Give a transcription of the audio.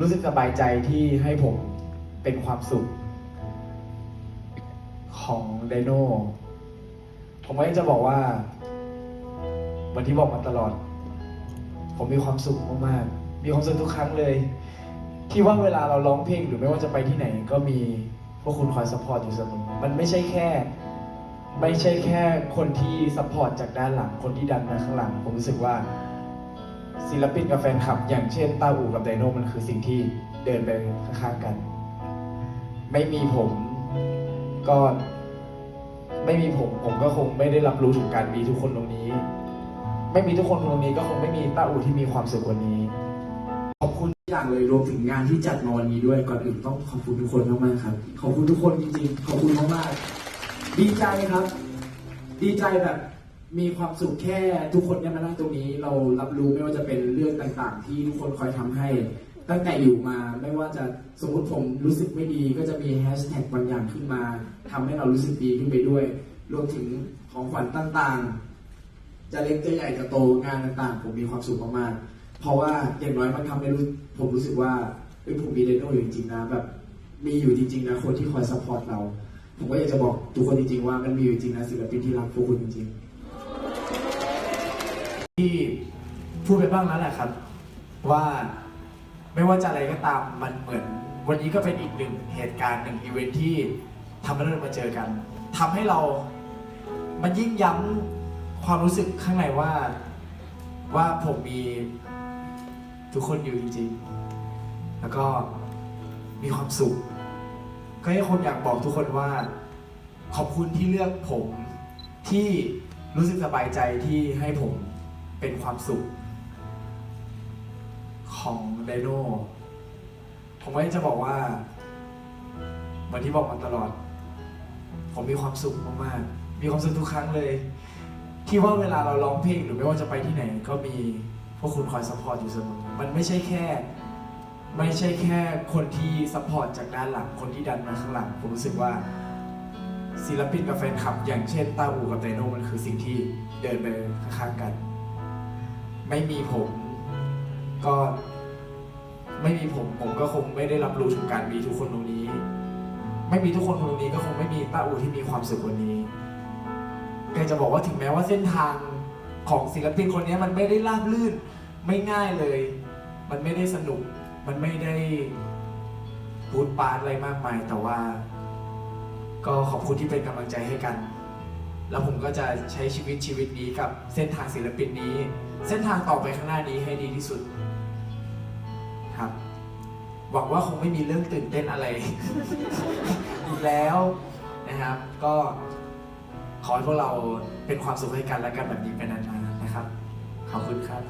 รู้สึกสบายใจที่ให้ผมเป็นความสุข ของไดโน่ผมก็จะบอกว่าเหมือนที่บอกมาตลอด ผมมีความสุขมากๆมีความสุขทุกครั้งเลย ที่ว่าเวลาเราร้องเพลงหรือไม่ว่าจะไปที่ไหน ก็มีพวกคุณคอยสปอร์ตอยู่เสมอมันไม่ใช่แค่ ไม่ใช่แค่คนที่สปอร์ตจากด้านหลังคนที่ดันมาข้างหลัง ผมรู้สึกว่า ศิลปินกับแฟนคลับ อย่างเช่นต้าอูกับไดโน่มันคือสิ่งที่เดินไปข้างๆกัน ไม่มีผมก็ไม่มีผมผมก็คงไม่ได้รับรู้ถึงการมีทุกคนตรงนี้ ไม่มีทุกคนตรงนี้ก็คงไม่มีต้าอูที่มีความสุขกว่านี้ขอบคุณทุกอย่างเลยรวมถึงงานที่จัดมาวันนี้ด้วยก่อนอื่นต้องขอบคุณทุกคนมากๆครับ ขอบคุณทุกคนจริงๆขอบคุณมากๆดีใจครับ ดีใจแบบ มีความสุขแค่ทุกคนได้มานั่งตรงนี้ เรารับรู้ไม่ว่าจะเป็นเรื่องต่างๆ ที่ทุกคนคอยทำให้ ตั้งแต่อยู่มาไม่ว่าจะสมมติผมรู้สึกไม่ดีก็จะมีแฮชแท็กบางอย่างขึ้นมาทำให้เรารู้สึกดีขึ้นไปด้วย รวมถึงของขวัญต่างๆ จะเล็กจะใหญ่จะโตงานต่างๆ ผมมีความสุขมากๆเพราะว่าอย่างน้อยมันทำให้รู้ผมรู้สึกว่าเอ้ยผมมีเดโน่อยู่จริงๆนะแบบมีอยู่จริงๆนะคนที่คอยซัพพอร์ตเรา ผมก็อยากจะบอกทุกคนจริงๆว่ามันมีอยู่จริงนะศิลปินที่รักพวกคุณจริงๆ ที่พูดไปบ้างแล้วแหละครับ ว่าไม่ว่าจะอะไรก็ตามมันเหมือน วันนี้ก็เป็นอีกหนึ่งเหตุการณ์หนึ่งอีเวนท์ที่ทำให้เรามาเจอกันทำให้เรามันยิ่งย้ำความรู้สึกข้างในว่าว่าผมมีทุกคนอยู่จริงๆ แล้วก็มีความสุข ก็ให้คนอยากบอกทุกคนว่า ขอบคุณที่เลือกผมที่รู้สึกสบายใจที่ให้ผม เป็นความสุขของไดโน่ผมก็จะบอกว่าเหมือนที่บอกมาตลอด ผมมีความสุขมากๆ มีความสุขทุกครั้งเลย ที่ว่าเวลาเราร้องเพลงหรือไม่ว่าจะไปที่ไหน ก็มีพวกคุณคอยสปอร์ตอยู่เสมอ มันไม่ใช่แค่ ไม่ใช่แค่คนที่สปอร์ตจากด้านหลัง คนที่ดันมาข้างหลัง ผมรู้สึกว่าศิลปินกับแฟนคลับ อย่างเช่นต้าอูกับไดโน่มันคือสิ่งที่เดินไปข้างๆกัน ไม่มีผม ก็ไม่มีผมผมก็คงไม่ได้รับรู้ถึงการมีทุกคนตรงนี้ ไม่มีทุกคนตรงนี้ก็คงไม่มีต้าอูที่มีความสุขกว่านี้แกจะบอกว่าถึงแม้ว่าเส้นทางของศิลปินคนนี้มันไม่ได้ราบลื่นไม่ง่ายเลย มันไม่ได้สนุก มันไม่ได้พูดปาร์อะไรมากมาย แต่ว่า ก็ขอบคุณที่เป็นกำลังใจให้กัน แล้วผมก็จะใช้ชีวิตชีวิตนี้กับเส้นทางศิลปินนี้ เส้นทางต่อไปข้างหน้านี้ให้ดีที่สุดครับ หวังว่าคงไม่มีเรื่องตื่นเต้นอะไรอีกแล้วนะครับ ก็ขอให้พวกเราเป็นความสุขให้กันและกันแบบนี้ไปนานๆนะครับ ขอบคุณครับ